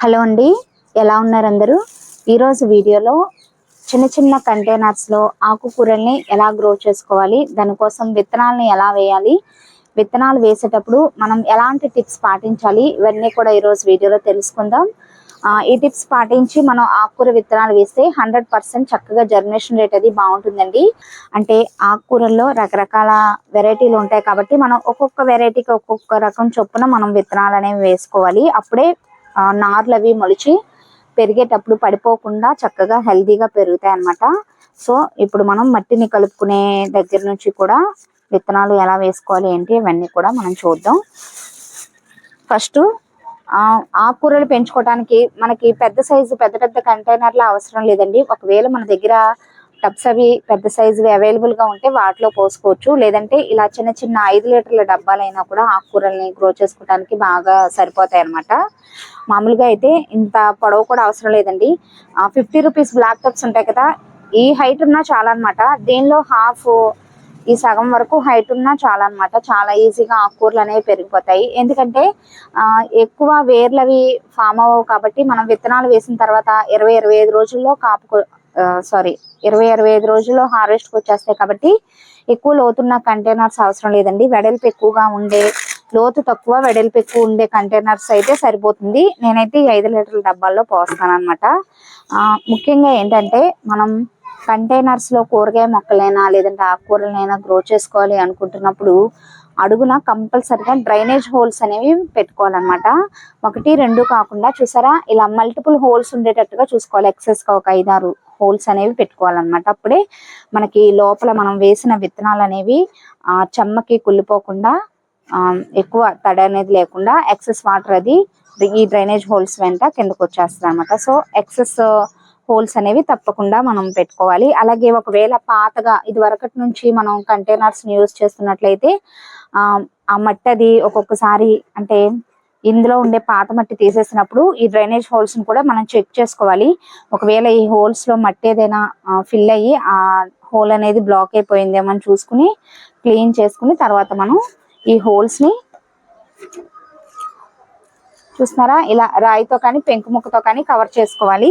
Hello అండి ఎలా ఉన్నారు అందరూ? ఈరోజు వీడియోలో చిన్న చిన్న కంటైనర్స్లో ఆకుకూరల్ని ఎలా గ్రో చేసుకోవాలి దానికోసం విత్తనాలని ఎలా వేయాలి విత్తనాలు వేసేటప్పుడు మనం ఎలాంటి టిప్స్ పాటించాలి ఇవన్నీ కూడా ఈరోజు వీడియోలో తెలుసుకుందాం. ఈ టిప్స్ పాటించి మనం ఆకుకూర విత్తనాలు వేస్తే హండ్రెడ్ పర్సెంట్ చక్కగా జర్మినేషన్ రేట్ అది బాగుంటుందండి. అంటే ఆకుకూరల్లో రకరకాల వెరైటీలు ఉంటాయి కాబట్టి మనం ఒక్కొక్క వెరైటీకి ఒక్కొక్క రకం చొప్పున మనం విత్తనాలు అనేవి వేసుకోవాలి. అప్పుడే నార్లు అవి మొలిచి పెరిగేటప్పుడు పడిపోకుండా చక్కగా హెల్దీగా పెరుగుతాయి అన్నమాట. సో ఇప్పుడు మనం మట్టిని కలుపుకునే దగ్గర నుంచి కూడా విత్తనాలు ఎలా వేసుకోవాలి ఏంటి ఇవన్నీ కూడా మనం చూద్దాం. ఫస్ట్ ఆకుకూరలు పెంచుకోవడానికి మనకి పెద్ద సైజు పెద్ద పెద్ద కంటైనర్లు అవసరం లేదండి. ఒకవేళ మన దగ్గర టబ్స్ అవి పెద్ద సైజువి అవైలబుల్గా ఉంటే వాటిలో పోసుకోవచ్చు. లేదంటే ఇలా చిన్న చిన్న ఐదు లీటర్ల డబ్బాలైనా కూడా ఆకుకూరల్ని గ్రో చేసుకోవడానికి బాగా సరిపోతాయి అన్నమాట. మామూలుగా అయితే ఇంత పొడవు కూడా అవసరం లేదండి. ఫిఫ్టీ రూపీస్ బ్లాక్ టబ్స్ ఉంటాయి కదా ఈ హైట్ ఉన్నా చాలా అనమాట దీనిలో హాఫ్ ఈ సగం వరకు హైట్ ఉన్నా చాలా అనమాట చాలా ఈజీగా ఆకుకూరలు అనేవి పెరిగిపోతాయి. ఎందుకంటే ఎక్కువ వేర్లు అవి ఫామ్ అవ్వవు కాబట్టి మనం విత్తనాలు వేసిన తర్వాత ఇరవై ఇరవై ఐదు రోజుల్లో కాపు సారీ ఇరవై ఇరవై ఐదు రోజుల్లో హార్వెస్ట్కి వచ్చేస్తాయి కాబట్టి ఎక్కువ లోతున్న కంటైనర్స్ అవసరం లేదండి. వెడల్పు ఎక్కువగా ఉండే లోతు తక్కువ వెడల్పు ఎక్కువ ఉండే కంటైనర్స్ అయితే సరిపోతుంది. నేనైతే ఐదు లీటర్ల డబ్బాల్లో పోస్తాను అనమాట ముఖ్యంగా ఏంటంటే మనం కంటైనర్స్లో కూరగాయ మొక్కలైనా లేదంటే ఆకుకూరలైనా గ్రో చేసుకోవాలి అనుకుంటున్నప్పుడు అడుగున కంపల్సరిగా డ్రైనేజ్ హోల్స్ అనేవి పెట్టుకోవాలన్నమాట. ఒకటి రెండు కాకుండా చూసారా? ఇలా మల్టిపుల్ హోల్స్ ఉండేటట్టుగా చూసుకోవాలి. ఎక్సెస్గా ఒక ఐదారు హోల్స్ అనేవి పెట్టుకోవాలన్నమాట. అప్పుడే మనకి లోపల మనం వేసిన విత్తనాలు అనేవి చెమ్మకి కుళ్ళిపోకుండా ఎక్కువ తడి అనేది లేకుండా ఎక్సెస్ వాటర్ అది ఈ డ్రైనేజ్ హోల్స్ వెంట కిందకు వచ్చేస్తుంది అనమాట సో ఎక్సెస్ హోల్స్ అనేవి తప్పకుండా మనం పెట్టుకోవాలి. అలాగే ఒకవేళ పాతగా ఇది వరకటి నుంచి మనం కంటైనర్స్ యూజ్ చేస్తున్నట్లయితే ఆ మట్టి అది ఒక్కొక్కసారి అంటే ఇందులో ఉండే పాత మట్టి తీసేసినప్పుడు ఈ డ్రైనేజ్ హోల్స్ని కూడా మనం చెక్ చేసుకోవాలి. ఒకవేళ ఈ హోల్స్లో మట్టి ఏదైనా ఫిల్ అయ్యి ఆ హోల్ అనేది బ్లాక్ అయిపోయిందేమో అని చూసుకుని క్లీన్ చేసుకుని తర్వాత మనం ఈ హోల్స్ని చూస్తున్నారా? ఇలా రాయితో కానీ పెంకు ముక్కతో కానీ కవర్ చేసుకోవాలి.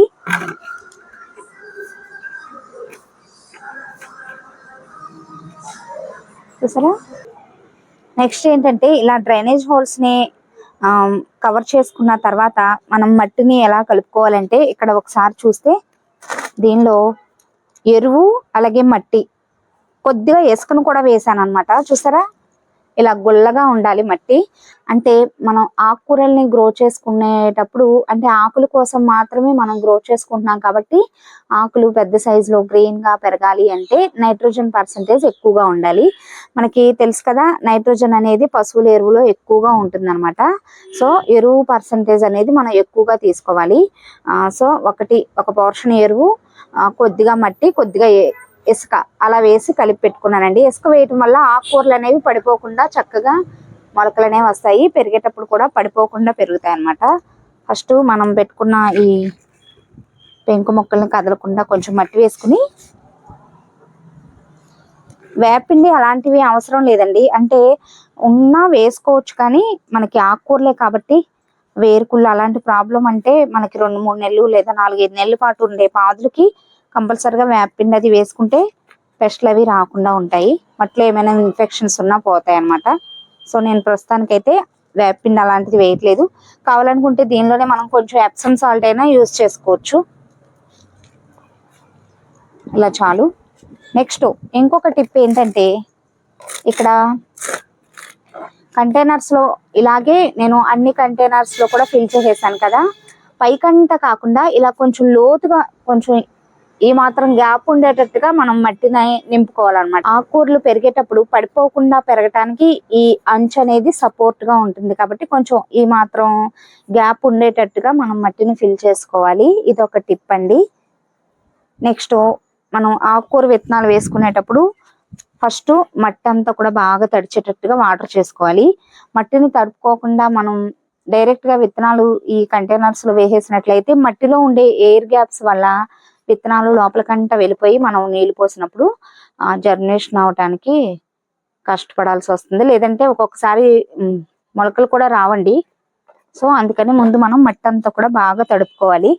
చూసారా? నెక్స్ట్ ఏంటంటే ఇలా డ్రైనేజ్ హోల్స్ని కవర్ చేసుకున్న తర్వాత మనం మట్టిని ఎలా కలుపుకోవాలంటే ఇక్కడ ఒకసారి చూస్తే దీనిలో ఎరువు అలాగే మట్టి కొద్దిగా ఇసుకను కూడా వేసాను అనమాట చూసారా? ఇలా గుల్లగా ఉండాలి మట్టి. అంటే మనం ఆకుకూరల్ని గ్రో చేసుకునేటప్పుడు అంటే ఆకుల కోసం మాత్రమే మనం గ్రో చేసుకుంటున్నాం కాబట్టి ఆకులు పెద్ద సైజులో గ్రీన్గా పెరగాలి అంటే నైట్రోజన్ పర్సంటేజ్ ఎక్కువగా ఉండాలి. మనకి తెలుసు కదా నైట్రోజన్ అనేది పశువుల ఎరువులో ఎక్కువగా ఉంటుందన్నమాట. సో ఎరువు పర్సంటేజ్ అనేది మనం ఎక్కువగా తీసుకోవాలి. సో ఒకటి ఒక పోర్షన్ ఎరువు కొద్దిగా మట్టి కొద్దిగా ఇసుక. అలా వేసి కలిపి పెట్టుకున్నానండి. ఇసుక వేయటం వల్ల ఆకుకూరలు అనేవి పడిపోకుండా చక్కగా మొలకలు అనేవి వస్తాయి. పెరిగేటప్పుడు కూడా పడిపోకుండా పెరుగుతాయి అన్నమాట. ఫస్ట్ మనం పెట్టుకున్న ఈ పెంకు మొక్కల్ని కదలకుండా కొంచెం మట్టి వేసుకుని వేపిండి అలాంటివి అవసరం లేదండి. అంటే ఉన్నా వేసుకోవచ్చు కానీ మనకి ఆకుకూరలే కాబట్టి వేరుకుళ్ళు అలాంటి ప్రాబ్లం అంటే మనకి రెండు మూడు నెలలు లేదా నాలుగైదు నెలల పాటు ఉండే పాదులకి కంపల్సరిగా వేపిండి అది వేసుకుంటే పెస్ట్లు అవి రాకుండా ఉంటాయి. మట్లో ఏమైనా ఇన్ఫెక్షన్స్ ఉన్నా పోతాయి అన్నమాట. సో నేను ప్రస్తుతానికైతే వేపిండి అలాంటిది వేయట్లేదు. కావాలనుకుంటే దీనిలోనే మనం కొంచెం ఎప్సమ్ సాల్ట్ అయినా యూజ్ చేసుకోవచ్చు. ఇలా చాలు. నెక్స్ట్ ఇంకొక టిప్ ఏంటంటే ఇక్కడ కంటైనర్స్లో ఇలాగే నేను అన్ని కంటైనర్స్లో కూడా ఫిల్ చేసేసాను కదా. పైకంట కాకుండా ఇలా కొంచెం లోతుగా కొంచెం ఈ మాత్రం గ్యాప్ ఉండేటట్టుగా మనం మట్టిని నింపుకోవాలన్నమాట. ఆకుకూరలు పెరిగేటప్పుడు పడిపోకుండా పెరగటానికి ఈ అంచు అనేది సపోర్ట్గా ఉంటుంది. కాబట్టి కొంచెం ఈ మాత్రం గ్యాప్ ఉండేటట్టుగా మనం మట్టిని ఫిల్ చేసుకోవాలి. ఇది ఒక టిప్ అండి. నెక్స్ట్ మనం ఆకుకూర విత్తనాలు వేసుకునేటప్పుడు ఫస్ట్ మట్టి అంతా కూడా బాగా తడిచేటట్టుగా వాటర్ చేసుకోవాలి. మట్టిని తడుపుకోకుండా మనం డైరెక్ట్గా విత్తనాలు ఈ కంటైనర్స్లో వేసేసినట్లయితే మట్టిలో ఉండే ఎయిర్ గ్యాప్స్ వల్ల విత్తనాలు లోపలికంట వెళ్ళిపోయి మనం నీళ్ళు పోసినప్పుడు జర్మినేషన్ అవటానికి కష్టపడాల్సి వస్తుంది. లేదంటే ఒక్కొక్కసారి మొలకలు కూడా రావండి. సో అందుకని ముందు మనం మట్టి అంతా కూడా బాగా తడుపుకోవాలి.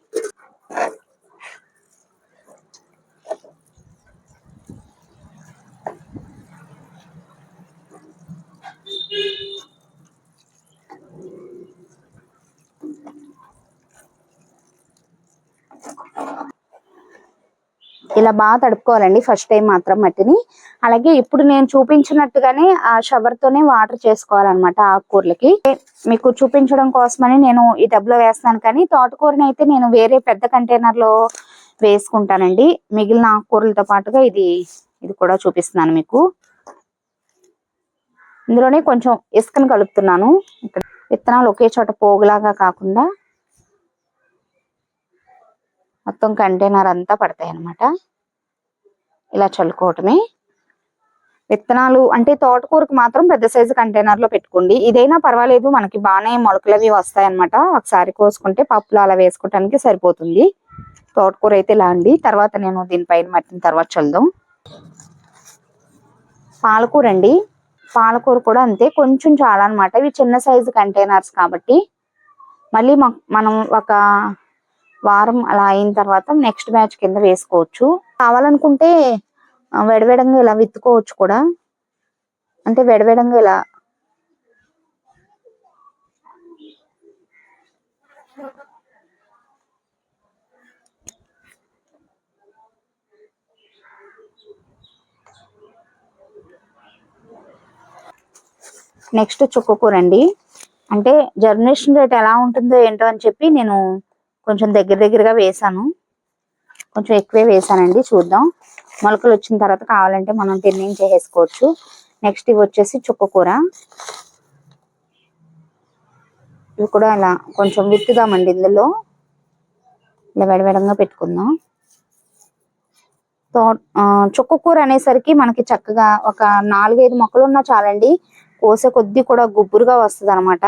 ఇలా బాగా తడుపుకోవాలండి ఫస్ట్ టైం మాత్రం మట్టిని. అలాగే ఇప్పుడు నేను చూపించినట్టుగానే ఆ షవర్ తోనే వాటర్ చేసుకోవాలన్నమాట ఆకుకూరలకి. మీకు చూపించడం కోసమని నేను ఈ టబ్లో వేస్తాను కానీ తోటకూరని అయితే నేను వేరే పెద్ద కంటైనర్లో వేసుకుంటానండి. మిగిలిన ఆకుకూరలతో పాటుగా ఇది ఇది కూడా చూపిస్తున్నాను మీకు. ఇందులోనే కొంచెం ఇసుకను కలుపుతున్నాను. ఇక్కడ విత్తనాలు ఒకే చోట పోగులాగా కాకుండా మొత్తం కంటైనర్ అంతా పడతాయి అన్నమాట ఇలా చల్లుకోవటమే. విత్తనాలు అంటే తోటకూరకు మాత్రం పెద్ద సైజు కంటైనర్లో పెట్టుకోండి. ఇదైనా పర్వాలేదు మనకి బాగానే మొలకలు అవి వస్తాయి ఒకసారి కోసుకుంటే పప్పులు అలా వేసుకోవటానికి సరిపోతుంది. తోటకూర అయితే ఇలా అండి. తర్వాత నేను దీనిపైన మట్టిన తర్వాత చల్దాం పాలకూర అండి. పాలకూర కూడా అంతే కొంచెం చాలా అన్నమాట. ఇవి చిన్న సైజు కంటైనర్స్ కాబట్టి. మళ్ళీ మనం ఒక వారం అలా అయిన తర్వాత నెక్స్ట్ బ్యాచ్ కింద వేసుకోవచ్చు. కావాలనుకుంటే వెడవేడంగా విడవిడంగా ఇలా విత్తుకోవచ్చు కూడా. అంటే విడవిడంగా ఇలా నెక్స్ట్ చుక్కకూర అండి అంటే జర్నేషన్ రేట్ ఎలా ఉంటుందో ఏంటో అని చెప్పి నేను కొంచెం దగ్గర దగ్గరగా వేసాను. కొంచెం ఎక్కువే వేసానండి చూద్దాం. మొలకలు వచ్చిన తర్వాత కావాలంటే మనం తిన్నింగ్ చేసేసుకోవచ్చు. నెక్స్ట్ ఇవి వచ్చేసి చుక్కకూర ఇవి కూడా అలా కొంచెం విత్తుదామండి ఇందులో. ఇలా వెడవెడంగా పెట్టుకుందాం. తో చుక్క చుక్కకూర అనేసరికి మనకి చక్కగా ఒక నాలుగైదు మొక్కలు ఉన్నా చాలండి. కోసే కొద్దీ కూడా గుబురుగా వస్తుంది అనమాట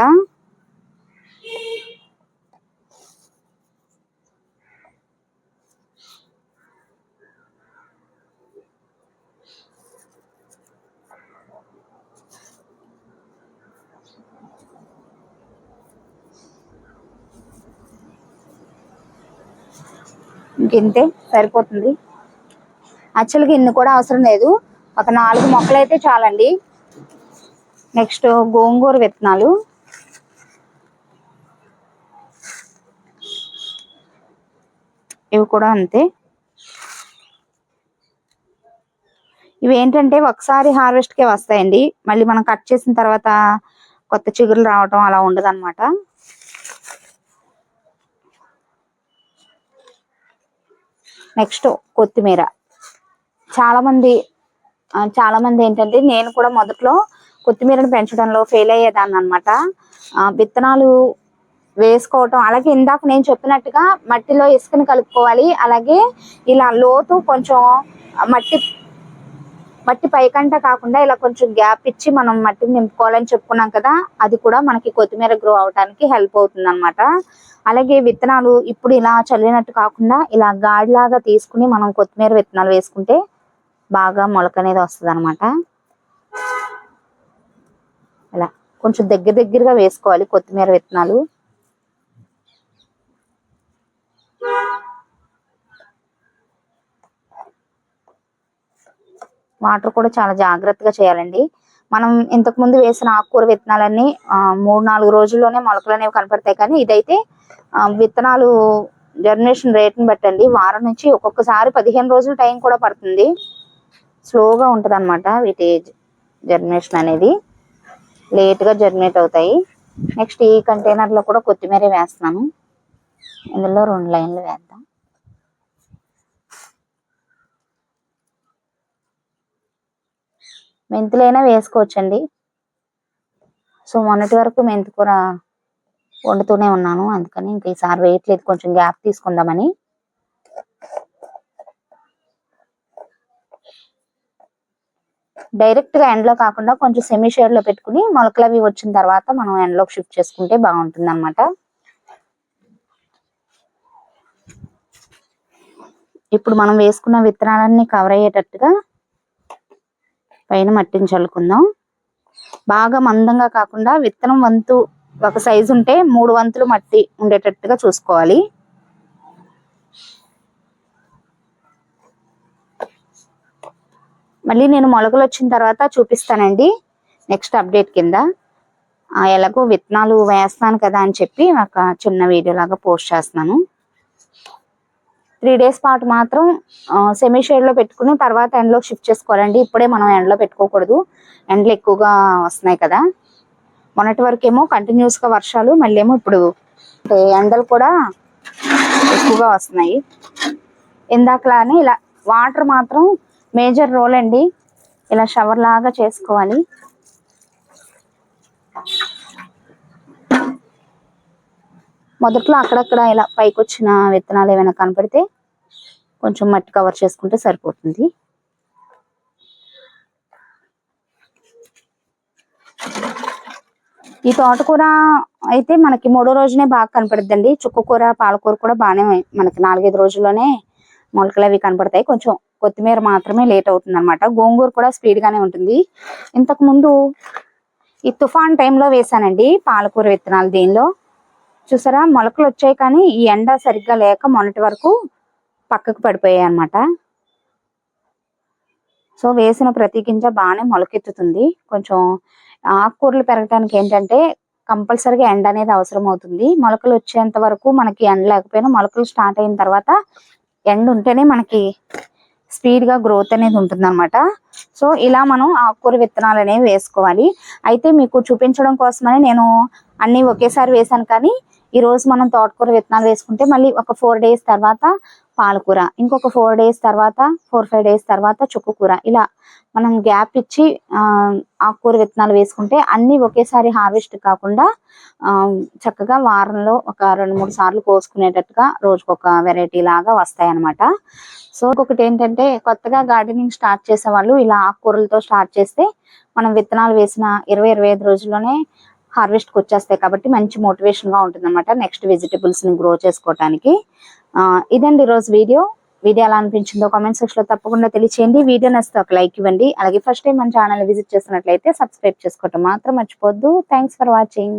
ఇంకింతే సరిపోతుంది. యాక్చువల్గా ఇన్ని కూడా అవసరం లేదు. ఒక నాలుగు మొక్కలు అయితే చాలండి. నెక్స్ట్ గోంగూర విత్తనాలు. ఇవి కూడా అంతే. ఇవి ఏంటంటే ఒకసారి హార్వెస్ట్ కే వస్తాయండి. మళ్ళీ మనం కట్ చేసిన తర్వాత కొత్త చిగురులు రావటం అలా ఉండదు నెక్స్ట్ కొత్తిమీర. చాలామంది చాలామంది చాలా మంది ఏంటంటే నేను కూడా మొదట్లో కొత్తిమీరను పెంచడంలో ఫెయిల్ అయ్యేదాన్ని అనమాట విత్తనాలు వేసుకోవటం అలాగే ఇందాక నేను చెప్పినట్టుగా మట్టిలో ఇసుకని కలుపుకోవాలి అలాగే ఇలా లోతు కొంచెం మట్టి మట్టి పైకంట కాకుండా ఇలా కొంచెం గ్యాప్ ఇచ్చి మనం మట్టిని నింపుకోవాలని చెప్పుకున్నాం కదా అది కూడా మనకి కొత్తిమీర గ్రో అవడానికి హెల్ప్ అవుతుంది అనమాట అలాగే విత్తనాలు ఇప్పుడు ఇలా చల్లినట్టు కాకుండా ఇలా గాడిలాగా తీసుకుని మనం కొత్తిమీర విత్తనాలు వేసుకుంటే బాగా మొలక అనేది వస్తుంది అనమాట ఇలా కొంచెం దగ్గర దగ్గరగా వేసుకోవాలి కొత్తిమీర విత్తనాలు. వాటర్ కూడా చాలా జాగ్రత్తగా చేయాలండి. మనం ఇంతకు ముందు వేసిన ఆకుకూర విత్తనాలన్నీ మూడు నాలుగు రోజుల్లోనే మొలకలు అనేవి కనపడతాయి. కానీ ఇదైతే విత్తనాలు జర్మినేషన్ రేట్ని బట్టండి. వారం నుంచి ఒక్కొక్కసారి పదిహేను రోజులు టైం కూడా పడుతుంది. స్లోగా ఉంటుంది అనమాట వీటి జర్మినేషన్ అనేది. లేట్గా జర్మినేట్ అవుతాయి. నెక్స్ట్ ఈ కంటైనర్లో కూడా కొత్తిమీర వేస్తున్నాను. ఇందులో రెండు లైన్లు వేద్దాం. మెంతులైనా వేసుకోవచ్చండి. సో మొన్నటి వరకు మెంతి కూర వండుతూనే ఉన్నాను. అందుకని ఇంక ఈసారి వేయట్లేదు. కొంచెం గ్యాప్ తీసుకుందామని. డైరెక్ట్గా లో కాకుండా కొంచెం సెమీ షేడ్లో పెట్టుకుని మొలకలు అవి వచ్చిన తర్వాత మనం ఎండ్లోకి షిఫ్ట్ చేసుకుంటే బాగుంటుంది అనమాట ఇప్పుడు మనం వేసుకున్న విత్తనాలన్నీ కవర్ అయ్యేటట్టుగా పైన మట్టిని చల్లుకుందాం. బాగా మందంగా కాకుండా విత్తనం వంతు ఒక సైజు ఉంటే మూడు వంతులు మట్టి ఉండేటట్టుగా చూసుకోవాలి. మళ్ళీ నేను మొలకలు వచ్చిన తర్వాత చూపిస్తానండి. నెక్స్ట్ అప్డేట్ కింద. ఆ, ఎలాగో విత్తనాలు వేస్తాను కదా అని చెప్పి ఒక చిన్న వీడియో లాగా పోస్ట్ చేస్తున్నాను. త్రీ డేస్ పాటు మాత్రం సెమీ షేడ్లో పెట్టుకుని తర్వాత ఎండలో షిఫ్ట్ చేసుకోవాలండి. ఇప్పుడే మనం ఎండలో పెట్టుకోకూడదు. ఎండలు ఎక్కువగా వస్తున్నాయి కదా. మొన్నటి వరకు ఏమో కంటిన్యూస్గా వర్షాలు మళ్ళీ ఏమో ఇప్పుడు అంటే ఎండలు కూడా ఎక్కువగా వస్తున్నాయి. ఇందాకలానే ఇలా వాటర్ మాత్రం మేజర్ రోల్ అండి. ఇలా షవర్ లాగా చేసుకోవాలి. మొదట్లో అక్కడక్కడ ఇలా పైకి వచ్చిన విత్తనాలు ఏమైనా కనపడితే కొంచెం మట్టి కవర్ చేసుకుంటే సరిపోతుంది. ఈ తోటకూర అయితే మనకి మూడో రోజునే బాగా కనపడుద్దండి. చుక్కకూర పాలకూర కూడా బాగానే మనకి నాలుగైదు రోజుల్లోనే మొలకలు అవి కనపడతాయి. కొంచెం కొత్తిమీర మాత్రమే లేట్ అవుతుంది అనమాట గోంగూర కూడా స్పీడ్ గానే ఉంటుంది. ఇంతకు ముందు ఈ తుఫాన్ టైంలో వేసానండి పాలకూర విత్తనాలు దీనిలో. చూసారా? మొలకలు వచ్చాయి కానీ ఈ ఎండ సరిగ్గా లేక మొన్నటి వరకు పక్కకు పడిపోయాయి అనమాట సో వేసిన ప్రతి గింజ బాగానే మొలకెత్తుతుంది. కొంచెం ఆకుకూరలు పెరగడానికి ఏంటంటే కంపల్సరీగా ఎండ అనేది అవసరం అవుతుంది. మొలకలు వచ్చేంత వరకు మనకి ఎండ లేకపోయినా మొలకలు స్టార్ట్ అయిన తర్వాత ఎండ ఉంటేనే మనకి స్పీడ్గా గ్రోత్ అనేది ఉంటుంది అనమాట సో ఇలా మనం ఆకుకూర విత్తనాలు అనేవి వేసుకోవాలి. అయితే మీకు చూపించడం కోసమని నేను అన్ని ఒకేసారి వేసాను కానీ ఈ రోజు మనం తోటకూర విత్తనాలు వేసుకుంటే మళ్ళీ ఒక ఫోర్ డేస్ తర్వాత పాలకూర ఇంకొక ఫోర్ డేస్ తర్వాత ఫోర్ ఫైవ్ డేస్ తర్వాత చుక్కకూర ఇలా మనం గ్యాప్ ఇచ్చి ఆకుకూర విత్తనాలు వేసుకుంటే అన్ని ఒకేసారి హార్వెస్ట్ కాకుండా చక్కగా వారంలో ఒక రెండు మూడు సార్లు కోసుకునేటట్టుగా రోజుకొక వెరైటీ లాగా వస్తాయి అన్నమాట సో ఒకటి ఏంటంటే కొత్తగా గార్డెనింగ్ స్టార్ట్ చేసే వాళ్ళు ఇలా ఆకుకూరలతో స్టార్ట్ చేస్తే మనం విత్తనాలు వేసిన ఇరవై ఇరవై ఐదు రోజుల్లోనే హార్వెస్ట్కి వచ్చేస్తాయి కాబట్టి మంచి మోటివేషన్గా ఉంటుంది అనమాట నెక్స్ట్ వెజిటబుల్స్ని గ్రో చేసుకోవడానికి ఆ, ఇదండి ఈరోజు వీడియో వీడియో ఎలా అనిపించిందో కామెంట్ సెక్షన్లో తప్పకుండా తెలియచేయండి. వీడియో నచ్చితే ఒక లైక్ ఇవ్వండి. అలాగే ఫస్ట్ టైం మన ఛానల్ విజిట్ చేసినట్లయితే సబ్స్క్రైబ్ చేసుకోవటం మాత్రం మర్చిపోద్దు థ్యాంక్స్ ఫర్ వాచింగ్